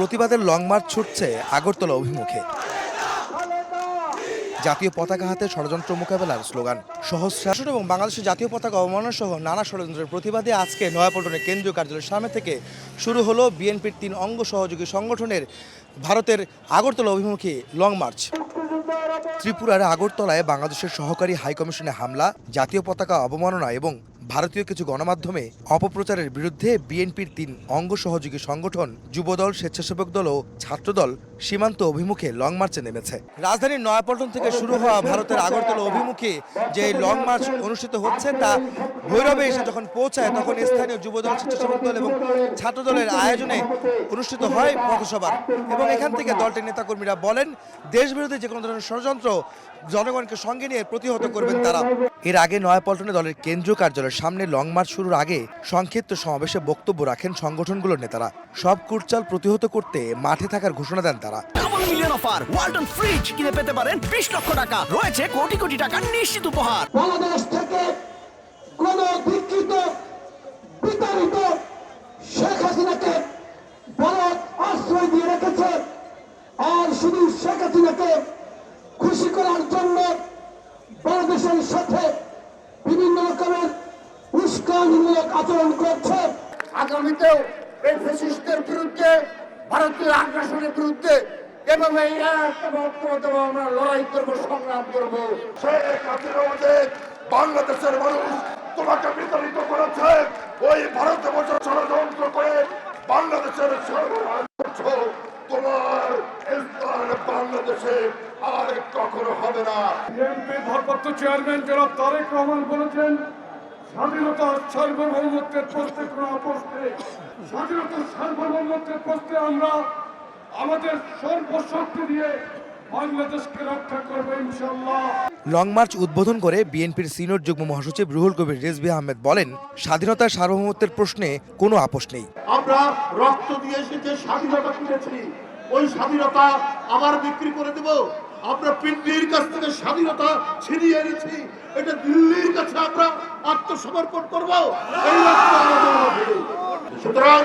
প্রতিবাদের long March ছুটছে আগরতলা অভিমুখে। জাতীয় পতাকা হাতে ষড়যন্ত্র মোকাবেলার স্লোগান। সহস্রাসন এবং বাংলাদেশের জাতীয় পতাকা অবমাননা সহ নানা ষড়যন্ত্রের প্রতিবাদে আজকে নয়াপল্টনের কেন্দ্রীয় কার্যালয়ের সামনে থেকে শুরু হলো বিএনপির তিন অঙ্গ সহযোগী সংগঠনের ভারতের আগরতলা অভিমুখী লং মার্চ। ত্রিপুরার আগরতলায় বাংলাদেশের সহকারী হাইকমিশনে হামলা, জাতীয় পতাকা অবমাননা এবং ভারতীয় কিছু গণমাধ্যমে অপপ্রচারের বিরুদ্ধে বিএনপির তিন অঙ্গ সহযোগী সংগঠন, যুবদল, স্বেচ্ছাসেবক দল ও ছাত্রদল সীমান্ত অভিমুখে লং মার্চে নেমেছে। রাজধানীর নয়াপল্টন থেকে শুরু হওয়া ভারতের আগরতলা অভিমুখে যে লং মার্চ অনুষ্ঠিত হচ্ছে, তা ভৈরবে এসে যখন পৌঁছায়, তখন স্থানীয় যুবদল, স্বেচ্ছাসেবক দল এবং ছাত্রদলের আয়োজনে অনুষ্ঠিত হয় পথসভা। এবং এখান থেকে দলটির নেতাকর্মীরা বলেন, দেশবিরোধী যে কোনো ধরনের ষড়যন্ত্র জনগণকে সঙ্গে নিয়ে প্রতিহত করবেন তারা। এর আগে নয়াপল্টনে দলের কেন্দ্রীয় কার্যালয়ের সামনে লং মার্চ শুরুর আগে সংক্ষিপ্ত সমাবেশে বক্তব্য রাখেন সংগঠনগুলোর নেতারা। সব কুটচাল প্রতিহত করতে মাঠে থাকার ঘোষণা দেন তারা। মিলিয়ন অফার ওয়ালটন ফ্রিজ কিনে পেতে পারেন বিশ লক্ষ টাকা। রয়েছে কোটি কোটি টাকার নিশ্চিত উপহার। বাংলাদেশ থেকে গণধিকৃত বিতাড়িত শেখ হাসিনাকে ভারত আশ্রয় দিয়ে রেখেছে। আর শুধু শেখ হাসিনাকে খুশি করার জন্য বাংলাদেশের সাথে উস্কানিমূলক আচরণ করছে। আগামীতেও এই ফেসিস্টের বিরুদ্ধে ভারতীয় আগ্রাসনের বিরুদ্ধে এবং এই আমরা লড়াই করব সংগ্রাম করব। বাংলাদেশের মানুষ তোমাকে বিতাড়িত করেছে। ওই ভারতে বসে ষড়যন্ত্র করে বাংলাদেশের তোমার স্থান বাংলাদেশে আর কখনো হবে না। বিএনপি ভারপ্রাপ্ত চেয়ারম্যান জনাব তারেক রহমান বলেছেন স্বাধীনতা সার্বভৌমত্বের প্রশ্নে কোনো আপোষ নেই। স্বাধীনতার সার্বভৌমত্বের প্রশ্নে আমরা আমাদের সর্বশক্তি দিয়ে বাংলাদেশকে রক্ষা করব ইনশাল্লাহ লং মার্চ উদ্বোধন করে বিএনপির সিনিয়র যুগ্ম মহাসচিব রুহুল কবির রিজভি আহমেদ বলেন স্বাধীনতার সার্বভৌমত্বের প্রশ্নে কোনো আপোষ নেই। আমরা রক্ত দিয়ে এসে যে স্বাধীনতা কিনেছি ওই স্বাধীনতা আবার বিক্রি করে দেব। আমরা পিন্ডির কাছ থেকে স্বাধীনতা ছিনিয়ে এনেছি। এটা দিল্লির কাছে আমরা আত্মসমর্পণ করব। সুতরাং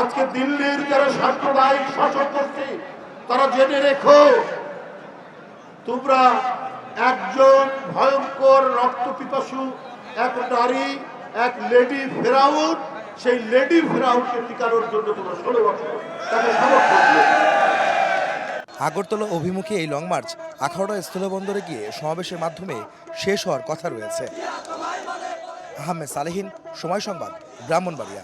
আজকে দিল্লির যারা সাম্প্রদায়িক শাসক গোষ্ঠী, তারা জেনে রেখো, তোমরা একজন ভয়ঙ্কর রক্ত পিপাসু, এক নারী, এক লেডি ফেরাউন, সেই লেডি ফেরাউনকে টিকানোর জন্য তোমরা ষোলো বছর আগরতলা অভিমুখে এই লং মার্চ আখাউড়া স্থলবন্দরে গিয়ে সমাবেশের মাধ্যমে শেষ হওয়ার কথা রয়েছে। আহমেদ সালেহীন সময় সংবাদ ব্রাহ্মণবাড়িয়া।